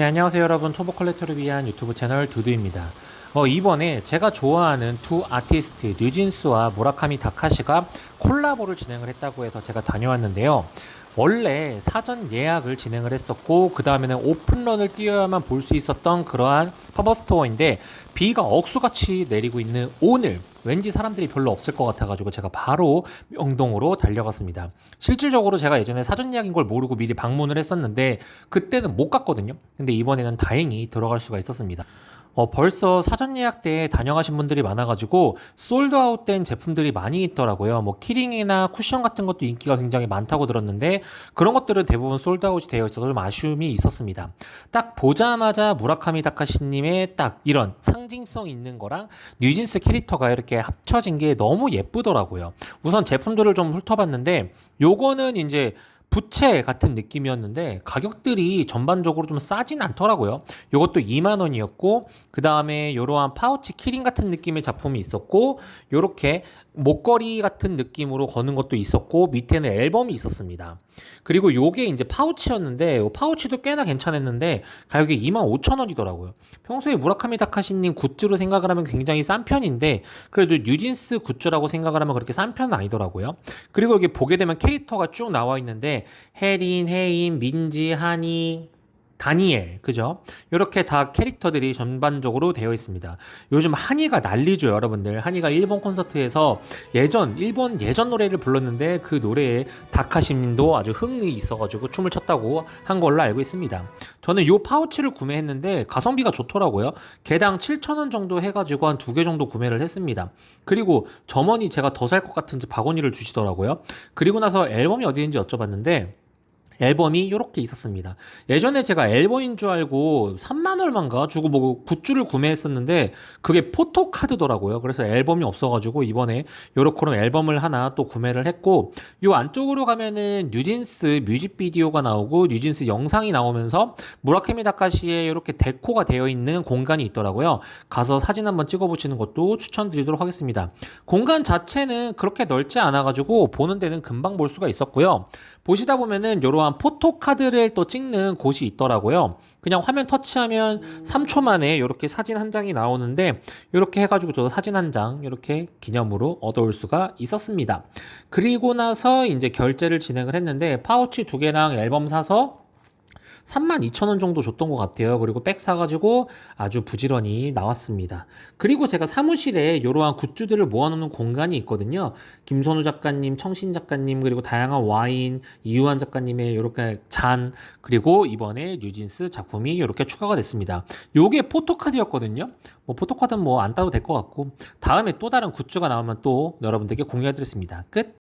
네, 안녕하세요 여러분. 초보 컬렉터를 위한 유튜브 채널 두두입니다. 어, 이번에 제가 좋아하는 두 아티스트 뉴진스와 무라카미 다카시가 콜라보를 진행을 했다고 해서 제가 다녀왔는데요. 원래 사전 예약을 진행을 했었고 그 다음에는 오픈런을 뛰어야만 볼 수 있었던 그러한 팝업 스토어인데 비가 억수같이 내리고 있는 오늘 왠지 사람들이 별로 없을 것 같아가지고 제가 바로 명동으로 달려갔습니다. 실질적으로 제가 예전에 사전 예약인 걸 모르고 미리 방문을 했었는데 그때는 못 갔거든요. 근데 이번에는 다행히 들어갈 수가 있었습니다. 어, 벌써 사전 예약 때 다녀가신 분들이 많아가지고 솔드아웃 된 제품들이 많이 있더라고요. 뭐 키링이나 쿠션 같은 것도 인기가 굉장히 많다고 들었는데 그런 것들은 대부분 솔드아웃이 되어 있어서 좀 아쉬움이 있었습니다. 딱 보자마자 무라카미 다카시님의 딱 이런 상징성 있는 거랑 뉴진스 캐릭터가 이렇게 합쳐진 게 너무 예쁘더라고요. 우선 제품들을 좀 훑어봤는데 요거는 이제 부채 같은 느낌이었는데 가격들이 전반적으로 좀 싸진 않더라고요. 이것도 2만 원이었고 그 다음에 이러한 파우치 키링 같은 느낌의 작품이 있었고 요렇게 목걸이 같은 느낌으로 거는 것도 있었고 밑에는 앨범이 있었습니다. 그리고 요게 이제 파우치였는데 요 파우치도 꽤나 괜찮았는데 가격이 2만 5천 원이더라고요. 평소에 무라카미 다카시님 굿즈로 생각을 하면 굉장히 싼 편인데 그래도 뉴진스 굿즈라고 생각을 하면 그렇게 싼 편은 아니더라고요. 그리고 여기 보게 되면 캐릭터가 쭉 나와 있는데 혜린, 혜인, 민지, 하니, 다니엘, 그죠? 이렇게 다 캐릭터들이 전반적으로 되어 있습니다. 요즘 한이가 난리죠, 여러분들. 한이가 일본 콘서트에서 예전, 일본 예전 노래를 불렀는데 그 노래에 다카심님도 아주 흥이 있어가지고 춤을 췄다고 한 걸로 알고 있습니다. 저는 이 파우치를 구매했는데 가성비가 좋더라고요. 개당 7,000원 정도 해가지고 한 두 개 정도 구매를 했습니다. 그리고 점원이 제가 더 살 것 같은지 바구니를 주시더라고요. 그리고 나서 앨범이 어디 있는지 여쭤봤는데 앨범이 이렇게 있었습니다. 예전에 제가 앨범인 줄 알고 3만 얼마인가 주고 뭐 굿즈를 구매했었는데 그게 포토카드더라고요. 그래서 앨범이 없어가지고 이번에 요렇게로 앨범을 하나 또 구매를 했고 요 안쪽으로 가면은 뉴진스 뮤직비디오가 나오고 뉴진스 영상이 나오면서 무라카미 다카시의 이렇게 데코가 되어 있는 공간이 있더라고요. 가서 사진 한번 찍어보시는 것도 추천드리도록 하겠습니다. 공간 자체는 그렇게 넓지 않아가지고 보는 데는 금방 볼 수가 있었고요. 보시다 보면은 이러한 포토카드를 또 찍는 곳이 있더라고요. 그냥 화면 터치하면 3초 만에 이렇게 사진 한 장이 나오는데 이렇게 해가지고 저도 사진 한 장 이렇게 기념으로 얻어올 수가 있었습니다. 그리고 나서 이제 결제를 진행을 했는데 파우치 두 개랑 앨범 사서 32,000원 정도 줬던 것 같아요. 그리고 백 사가지고 아주 부지런히 나왔습니다. 그리고 제가 사무실에 이러한 굿즈들을 모아놓는 공간이 있거든요. 김선우 작가님, 청신 작가님, 그리고 다양한 와인, 이유한 작가님의 이렇게 잔, 그리고 이번에 뉴진스 작품이 이렇게 추가가 됐습니다. 요게 포토카드였거든요. 뭐 포토카드는 뭐 안 따도 될 것 같고, 다음에 또 다른 굿즈가 나오면 또 여러분들께 공유해드리겠습니다. 끝!